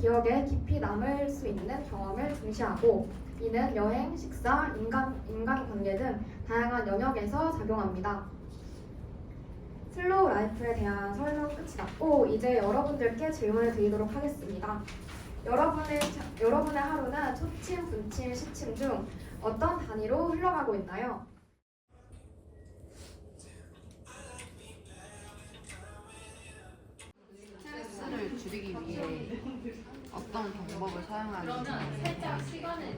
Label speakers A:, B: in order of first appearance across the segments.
A: 기억에 깊이 남을 수 있는 경험을 중시하고 이는 여행, 식사, 인간, 인간관계 등 다양한 영역에서 작용합니다. 슬로우 라이프에 대한 설명 끝이 났고 이제 여러분들께 질문을 드리도록 하겠습니다. 여러분의 자- 여러분의 하루는 초침, 분침, 시침 중 어떤 단위로 흘러가고 있나요?
B: 줄이기 위해 어떤 방법을 사용하는지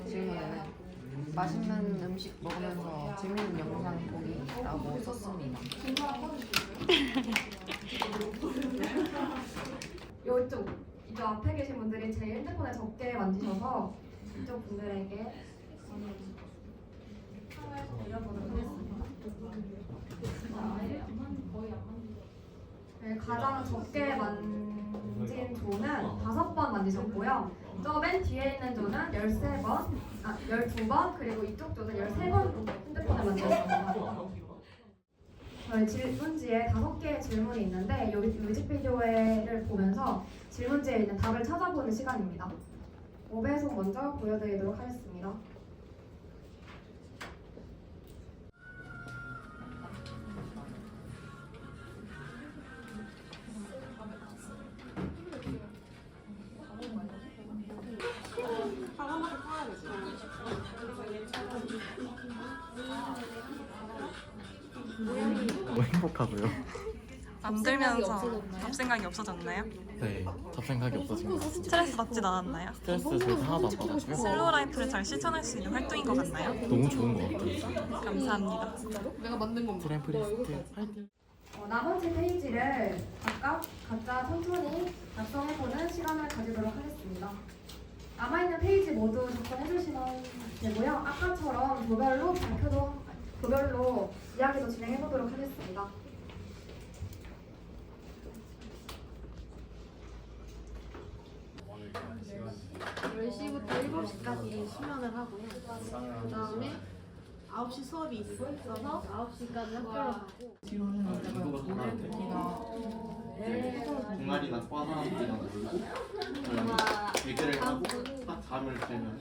B: 질문에는 맛있는 음식 먹으면서 재밌는 영상 보기라고 썼습니다.
A: 이쪽 이쪽 앞에 계신 분들이 제 핸드폰에 적게 만지셔서 이쪽 분들에게 드려보도록 하겠습니다. 네, 가장 적게 만 진 조는 다섯 번 만지셨고요. 저 맨 뒤에 있는 조는 13번, 아 12번, 그리고 이쪽 조는 13번 핸드폰을 만지셨습니다. 저희 질문지에 다섯 개의 질문이 있는데 여기 뮤직비디오를 보면서 질문지에 있는 답을 찾아보는 시간입니다. 5배속 먼저 보여드리도록 하겠습니다.
C: 너무 행복하고요.
D: 만들면서 잡생각이 없어졌나요?
C: 네, 잡생각이 없어진 것 같습니다.
D: 스트레스 받진 않았나요?
C: 스트레스 절대 하나도 안 받았고요.
D: 슬로우 라이프를 잘 실천할 수 있는 활동인 것 같나요?
C: 너무 좋은 것 같아요.
D: 감사합니다.
B: 내가 만든 겁니다.
C: 트램프리스트 화이팅!
A: 어, 나머지 페이지를 각각 각자 천천히 작성해보는 시간을 가지도록 하겠습니다. 남아있는 페이지 모두 접근해주시면 되고요. 아까처럼 조별로 발표도 조별로 이야기도 진행해 보도록 하겠습니다.
E: 10시부터 7시까지 수면을 하고요. 그 다음에 9시 수업이 있어서 9시까지 학교를 가고.
F: 동아리나 과 사람들이랑 놀고 개그를 하고 딱 잠을 들면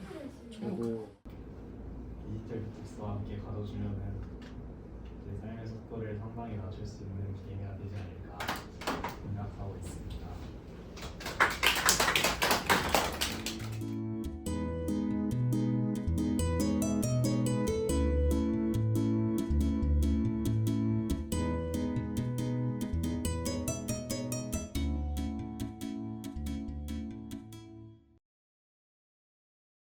C: 그리
G: 디톡스와 함께 가둬주면은 제 삶의 속도를 상당히 낮출 수 있는 기회가 되지 않을까 생각하고 있습니다.